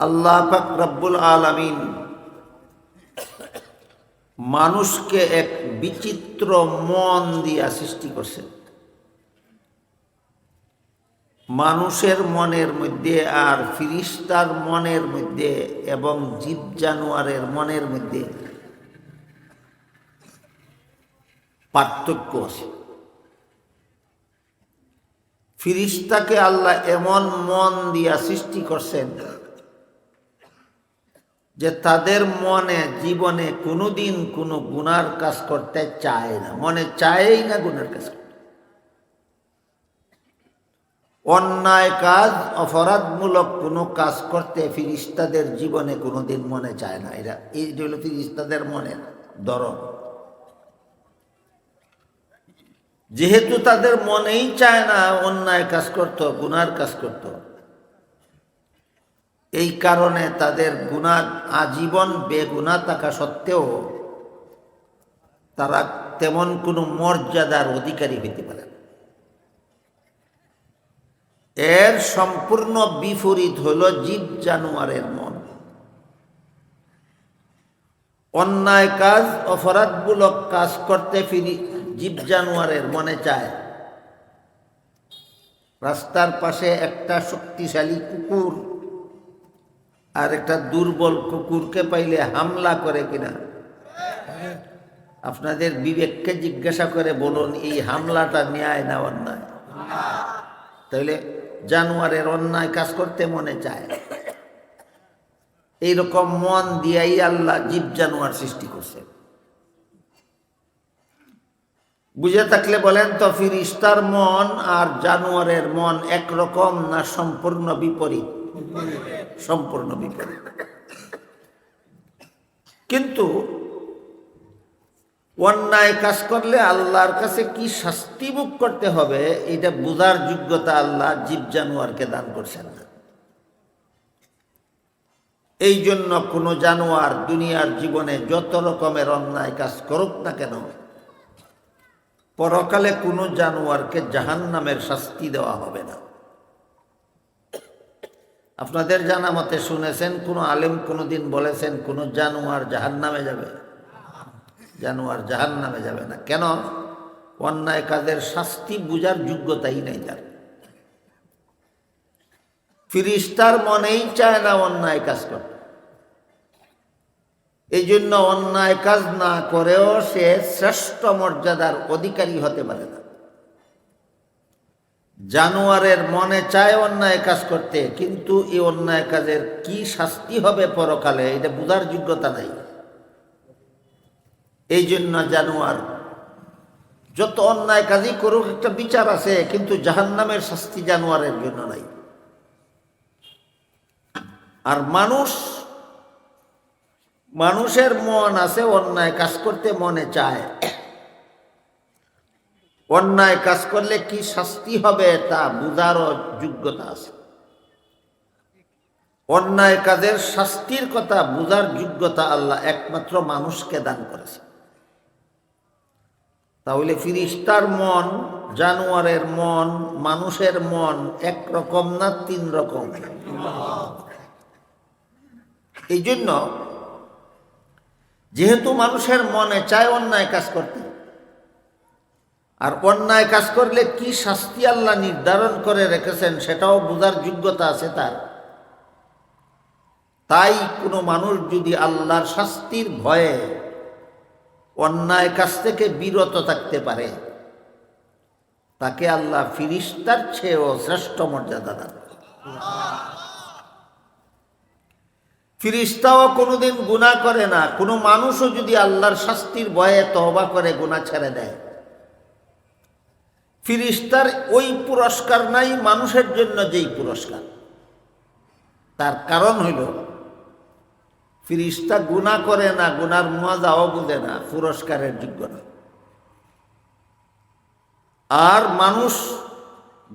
আল্লাহ রব্বুল আলমিন মানুষকে এক বিচিত্র মন দিয়া সৃষ্টি করছেন মানুষের মনের মধ্যে আর ফিরিস্তার মনের মধ্যে এবং জীব জানোয়ারের মনের মধ্যে পার্থক্য আছে। ফিরিস্তাকে আল্লাহ এমন মন দিয়া সৃষ্টি করছেন যে তাদের মনে, জীবনে কোনোদিন কোনো গুনার কাজ করতে চায় না। মনে চায়ই না গুনার কাজ করতে। অন্যায় কাজ, অপরাধমূলক কোনো কাজ করতে ফিরিস্তাদের জীবনে কোনোদিন মনে চায় না। এরা, এই হলো ফিরিস্তাদের মনের দরদ যেহেতু তাদের মনেই চায় না অন্যায় কাজ করত, গুনার কাজ করত। এই কারণে তাদের গুণা আজীবন বেগুনা থাকা সত্ত্বেও তারা তেমন কোনো মর্যাদার অধিকারী হইতে পারে এর সম্পূর্ণ বিপরীত হল জীব জানোয়ারের মন। অন্যায় কাজ, অপরাধমূলক কাজ করতে ফিরি জীব জানোয়ারের মনে চায়। রাস্তার পাশে একটা শক্তিশালী কুকুর আর একটা দুর্বল কুকুরকে পাইলে হামলা করে কিনা? আপনাদের বিবেককে জিজ্ঞাসা করে বলুন, এই হামলাটা ন্যায় না অন্যায়? তাহলে জানোয়ারের অন্যায় কাজ করতে মনে চায়। এইরকম মন দিয়াই আল্লাহ জীব জানোয়ার সৃষ্টি করছে। বুঝে থাকলে বলেন তো, ফিরিস্তার মন আর জানোয়ারের মন একরকম না সম্পূর্ণ বিপরীত? সম্পূর্ণ বিপরীত। কিন্তু অন্যায় কাজ করলে আল্লাহর কাছে কি শাস্তি ভোগ করতে হবে, এটা বোঝার যোগ্যতা আল্লাহ জীব জানোয়ারকে দান করছেন না। এই জন্য কোনো জানোয়ার দুনিয়ার জীবনে যত রকমের অন্যায় কাজ করুক না কেন, পরকালে কোনো জানোয়ারকে জাহান নামের শাস্তি দেওয়া হবে না। আপনাদের জানা মতে শুনেছেন, কোনো আলেম কোনোদিন বলেছেন, কোনো জানোয়ার জাহান নামে যাবে? জানোয়ার জাহান নামে যাবে না। কেন? অন্যায় কাজের শাস্তি বুঝার যোগ্যতাই নেই তার। ফিরিস্তার মনেই চায় না অন্যায় কাজ করতে। এই জন্য অন্যায় কাজ না করেও সে শ্রেষ্ঠ মর্যাদার অধিকারী হতে পারে না। জানোয়ারের মনে চায় অন্যায় কাজ করতে, কিন্তু এই অন্যায় কাজের কি শাস্তি হবে পরকালে, এটা বোঝার যোগ্যতা নাই। এই জন্য জানোয়ার যত অন্যায় কাজই করুক, একটা বিচার আছে, কিন্তু জাহান্নামের শাস্তি জানোয়ারের জন্য নাই। আর মানুষ, মানুষের মন আছে অন্যায় কাজ করতে মনে চায়। অন্যায় কাজ করলে কি শাস্তি হবে তা বুঝারও যোগ্যতা আছে। অন্যায় কাজের শাস্তির কথা বুঝার যোগ্যতা আল্লাহ একমাত্র মানুষকে দান করেছে তাহলে ফিরিস্তার মন, জানোয়ারের মন, মানুষের মন একরকম না তিন রকম? এই জন্য যেহেতু মানুষের মনে চায় অন্যায় কাজ করতে আর অন্যায় কাজ করলে কি শাস্তি আল্লাহ নির্ধারণ করে রেখেছেন সেটাও বোঝার যোগ্যতা আছে তার। তাই কোনো মানুষ যদি আল্লাহর শাস্তির ভয়ে অন্যায় কাজ থেকে বিরত থাকতে পারে, তাকে আল্লাহ ফিরিস্তার চেয়েও শ্রেষ্ঠ মর্যাদা দান ফিরিস্তাও কোনোদিন গুণা করে না, কোনো মানুষও যদি আল্লাহর শাস্তির ভয়ে তহবা করে গুণা ছেড়ে দেয়। ফিরিস্তার ওই পুরস্কার নাই মানুষের জন্য যেই পুরস্কার। তার কারণ হইল, ফিরিস্তা গুণা করে না, গুনার মজাও বুঝে না, পুরস্কারের যোগ্য না আর মানুষ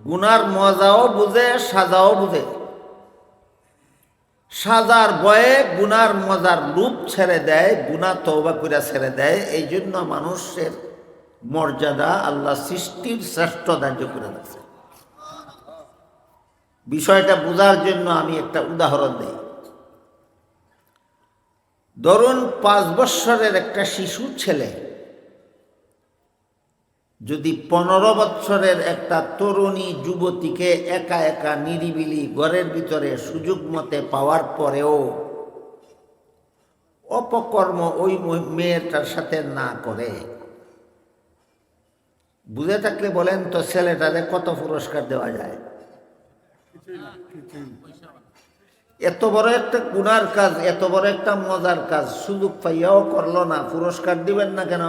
গুনার মজাও বুঝে, সাজাও বুঝে। সাজার বয়ে গুনার মজার রূপ ছেড়ে দেয় গুনা তৌবা করে ছেড়ে দেয় এই জন্য মানুষের মর্যাদা আল্লাহ সৃষ্টির শ্রেষ্ঠ ধার্য করে দিয়েছে। বিষয়টা বোঝার জন্য আমি একটা উদাহরণ দিই। ধরুন পাঁচ বৎসরের একটা শিশু ছেলে যদি পনেরো বৎসরের একটা তরুণী যুবতীকে একা একা নিরিবিলি ঘরের ভিতরে সুযোগ মতে পাওয়ার পরেও অপকর্ম ওই মেয়েটার সাথে না করে বুঝে থাকলে বলেন, তো ছেলেটারে কত পুরস্কার দেওয়া যায়? এত বড় একটা গুনার কাজ, এত বড় একটা মজার কাজ, সুযোগ পাইয়াও করল না। পুরস্কার দিবেন না কেন?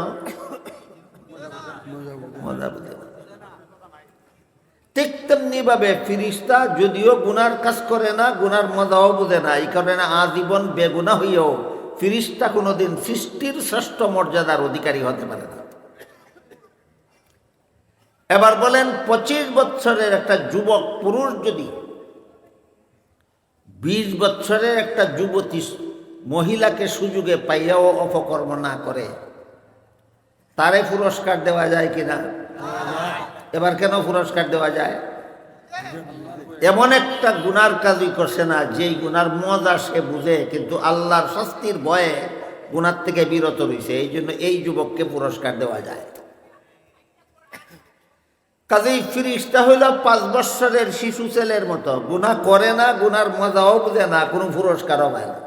ঠিক তেমনি ভাবে ফিরিস্তা যদিও গুনার কাজ করে না, গুনার মজাও বুঝে না। এই কারণে আজীবন বেগুনা হইয়াও ফিরিস্তা কোনোদিন সৃষ্টির শ্রেষ্ঠ মর্যাদার অধিকারী হতে পারে না। এবার বলেন পঁচিশ বৎসরের একটা যুবক পুরুষ যদি বিশ বৎসরের একটা যুবতী মহিলাকে সুযোগে পাইয়াও অপকর্ম না করে, তারে পুরস্কার দেওয়া যায় কিনা এবার কেন পুরস্কার দেওয়া যায়? এমন একটা গুনার কাজই করছে না, যেই গুনার মজা সে বুঝে, কিন্তু আল্লাহর শাস্তির ভয়ে গুনার থেকে বিরত রয়েছে এই জন্য এই যুবককে পুরস্কার দেওয়া যায়। কাজেই ফিরিস্তা হইল পাঁচ বৎসরের শিশু ছেলের মতো। গুণা করে না, গুনার মজাও বুঝে না, কোনো পুরস্কারও পায় না।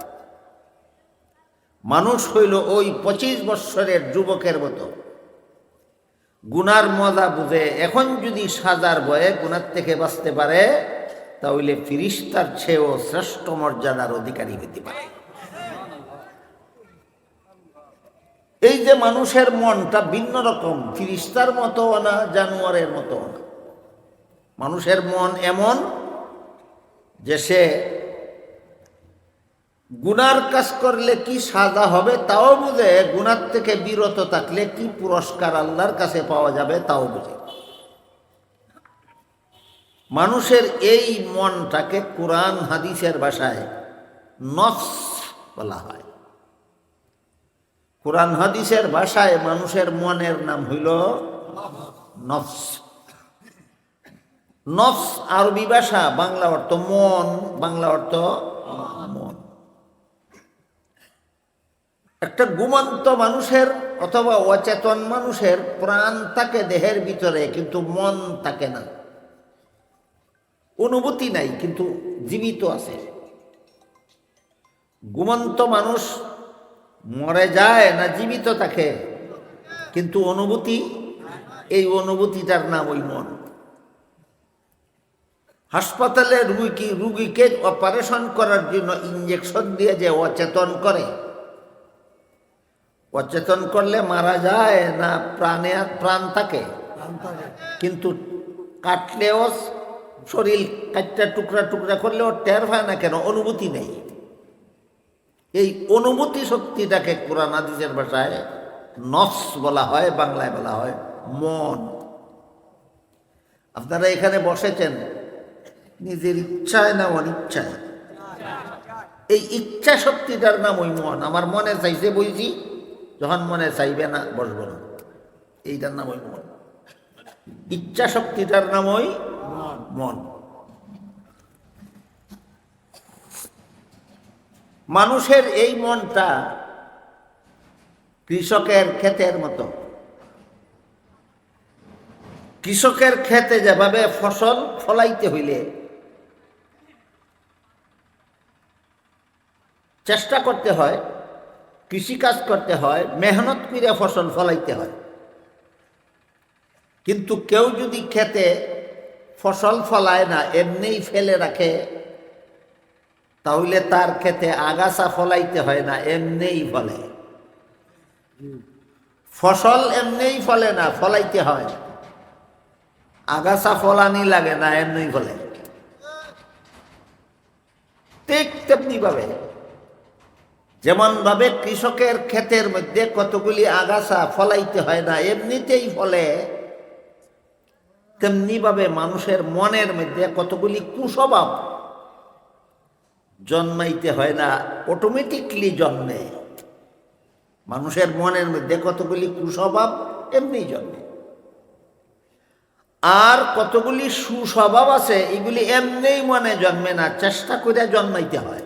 মানুষ হইল ওই পঁচিশ বৎসরের যুবকের মতো। গুনার মজা বুঝে, এখন যদি সাজার বয়ে গুনার থেকে বাঁচতে পারে, তাহলে ফিরিস্তার চেয়েও শ্রেষ্ঠ মর্যাদার অধিকারী হতে পারে। এই যে মানুষের মনটা ভিন্ন রকম, ফিরিস্তার মতো না জানোয়ারের মতো না মানুষের মন এমন যে সে গুনার কাজ করলে কি সাজা হবে তাও বুঝে, গুনার থেকে বিরত থাকলে কি পুরস্কার আল্লাহর কাছে পাওয়া যাবে তাও বুঝে। মানুষের এই মনটাকে কোরআন, হাদিসের ভাষায় নফস বলা হয়। কোরআন হাদিসের ভাষায় মানুষের মনের নাম হইল নফস। নফস আরবি ভাষা, বাংলা অর্থ মন, বাংলা অর্থ মন। একটা গুমন্ত মানুষের অথবা অচেতন মানুষের প্রাণ থাকে দেহের ভিতরে, কিন্তু মন থাকে না। অনুভূতি নাই, কিন্তু জীবিত আছে। গুমন্ত মানুষ মরে যায় না জীবিত থাকে। কিন্তু অনুভূতি, এই অনুভূতিটার নাম ওই মন। হাসপাতালে রুগী, রুগীকে অপারেশন করার জন্য ইঞ্জেকশন দিয়ে যে অচেতন করে, অচেতন করলে মারা যায় না প্রাণে, প্রাণ থাকে। কিন্তু কাটলেও শরীর কাটটা টুকরা টুকরা করলেও টের হয় না কেন, অনুভূতি নেই। এই অনুমতি শক্তিটাকে কোরআন আদিজের ভাষায় নফস বলা হয়, বাংলায় বলা হয়, মন। আপনারা এখানে বসেছেন, নিজের ইচ্ছায় না অনিচ্ছায়? এই ইচ্ছা শক্তিটার নাম ওই মন। আমার মনে চাইছে বইছি, যখন মনে চাইবে না, বসবো না। এইটার নাম ওই মন। ইচ্ছা শক্তিটার নাম ওই মন। মানুষের এই মনটা কৃষকের ক্ষেতের মতো। কৃষকের ক্ষেতে যেভাবে ফসল ফলাইতে হইলে চেষ্টা করতে হয়, কৃষিকাজ করতে হয়, মেহনত করে ফসল ফলাইতে হয়। কিন্তু কেউ যদি খেতে ফসল ফলায় না, এমনিই ফেলে রাখে তাহলে তার ক্ষেতে আগাছা ফলাইতে হয় না, এমনিই ফলে। ফসল এমনিই ফলে না, ফলাইতে হয়। আগাছা ফলানি লাগে না এমনি ফলে। ঠিক তেমনি ভাবে যেমন ভাবে কৃষকের ক্ষেতের মধ্যে কতগুলি আগাছা ফলাইতে হয় না, এমনিতেই ফলে। তেমনি ভাবে মানুষের মনের মধ্যে কতগুলি কুস্বভাব জন্মাইতে হয় না অটোমেটিকলি জন্মে। মানুষের মনের মধ্যে কতগুলি কুস্বভাব, এমনি জন্মে। আর কতগুলি সুস্বভাব আছে, এগুলি এমনিই মনে জন্মে না, চেষ্টা করে জন্মাইতে হয়।